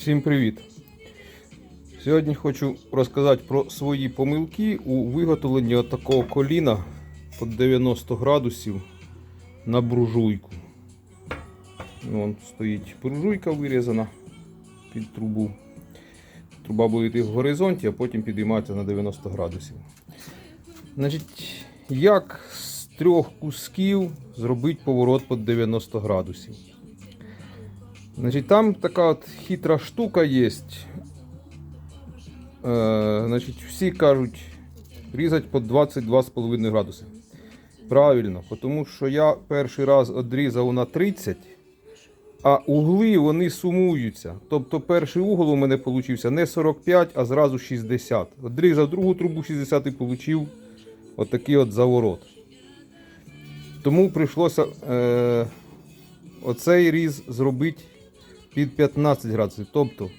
Всім привіт! Сьогодні хочу розказати про свої помилки у виготовленні от такого коліна під 90 градусів на буржуйку. Вон стоїть буржуйка вирізана під трубу. Труба буде йти в горизонті, а потім підіймається на 90 градусів. Значить, як з трьох кусків зробити поворот під 90 градусів? Значить, там така от хитра штука є. Е, значить, всі кажуть різати по 22,5 градуси. Правильно, тому що я перший раз одрізав на 30, а угли вони сумуються. Тобто перший угол у мене вийшов не 45, а зразу 60. Одрізав другу трубу 60 і отримав отакий от заворот. Тому прийшлося е, оцей різ зробити під 15 градусів. Тобто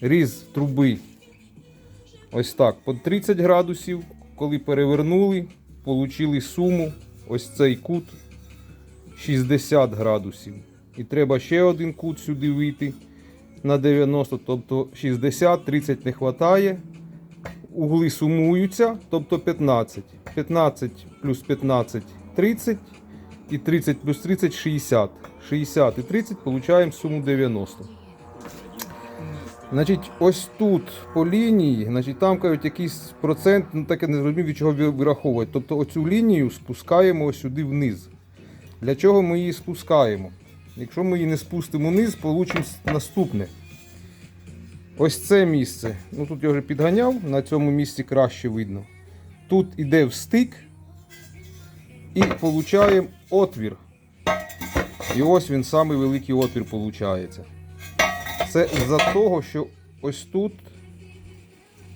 різ труби ось так під 30 градусів. Коли перевернули, отримали суму, ось цей кут 60 градусів. І треба ще один кут сюди вийти на 90, тобто 60, 30 не вистачає. Угли сумуються, тобто 15. 15 плюс 15 30 і 30 плюс 30 60. 60 і 30 получаємо суму 90. Значить, ось тут по лінії, значить, там кажуть якийсь процент, ну так я не зрозумів, від чого ви- вираховувати. Тобто оцю лінію спускаємо ось сюди вниз. Для чого ми її спускаємо? Якщо ми її не спустимо вниз, получимо наступне. Ось це місце. Ну тут я вже підганяв, на цьому місці краще видно. Тут іде встик і получаємо отвір. І ось він самий великий отвір виходить. Це з-за того, що ось тут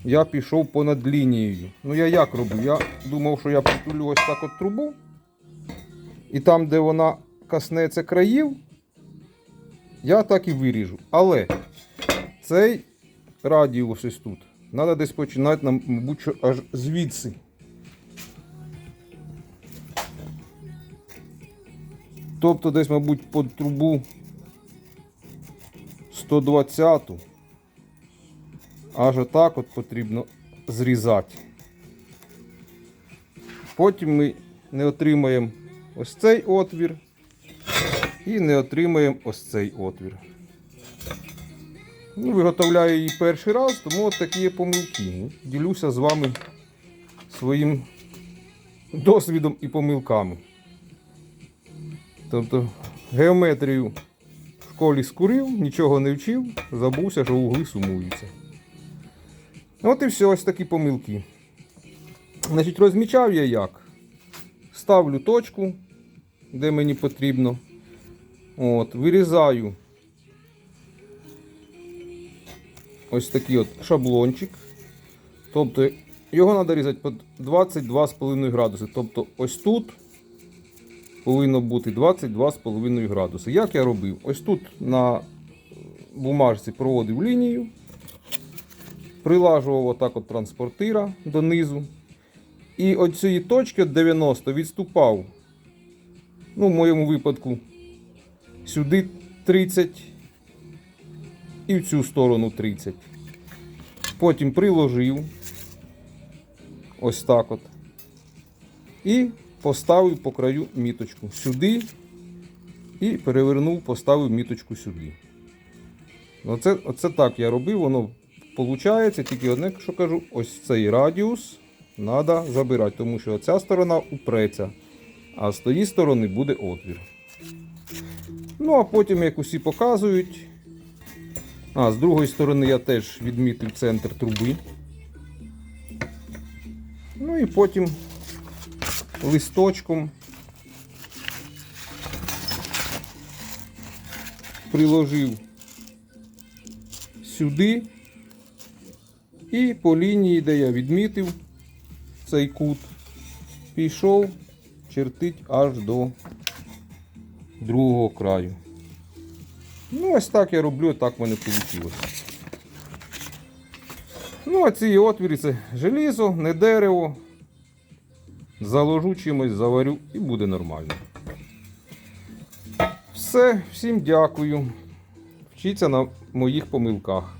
я пішов понад лінією. Ну я як роблю? Я думав, що я притулю ось так от трубу. І там, де вона коснеться країв, я так і виріжу. Але цей радіус ось тут. Треба десь починати, мабуть, аж звідси. Тобто десь, мабуть, під трубу 120-ту. аж отак от потрібно зрізати. Потім ми не отримаємо ось цей отвір і не отримаємо ось цей отвір. Ну, виготовляю її перший раз, тому от такі є помилки. Ну, Ділюся з вами своїм досвідом і помилками. Тобто геометрію в школі скурив, нічого не вчив, забувся, що угли сумуються. От і все, ось такі помилки. Значить, розмічав я як. Ставлю точку, де мені потрібно. От, вирізаю ось такий от шаблончик. Тобто його треба різати під 22,5 градуси. Тобто ось тут повинно бути 22,5 градуси. Як я робив? Ось тут на бумажці проводив лінію, прилажував отак от транспортира донизу. І від цієї точки 90 відступав. Ну, в моєму випадку сюди 30 і в цю сторону 30. Потім приложив ось так от. І поставив по краю міточку сюди. І перевернув, поставив міточку сюди. Оце, оце так я робив, воно виходить, тільки одне, що кажу, ось цей радіус треба забирати, тому що ця сторона упреться, а з тієї сторони буде отвір. Ну, а потім, як усі показують. А, з другої сторони я теж відмітив центр труби. Ну і потім листочком приложив сюди і по лінії, де я відмітив цей кут, пішов чертить аж до другого краю. Ну, ось так я роблю, так в мене вийшло. Ну, а ці отвіри це желізо, не дерево. Заложу чимось, заварю і буде нормально. Все, всім дякую. Вчіться на моїх помилках.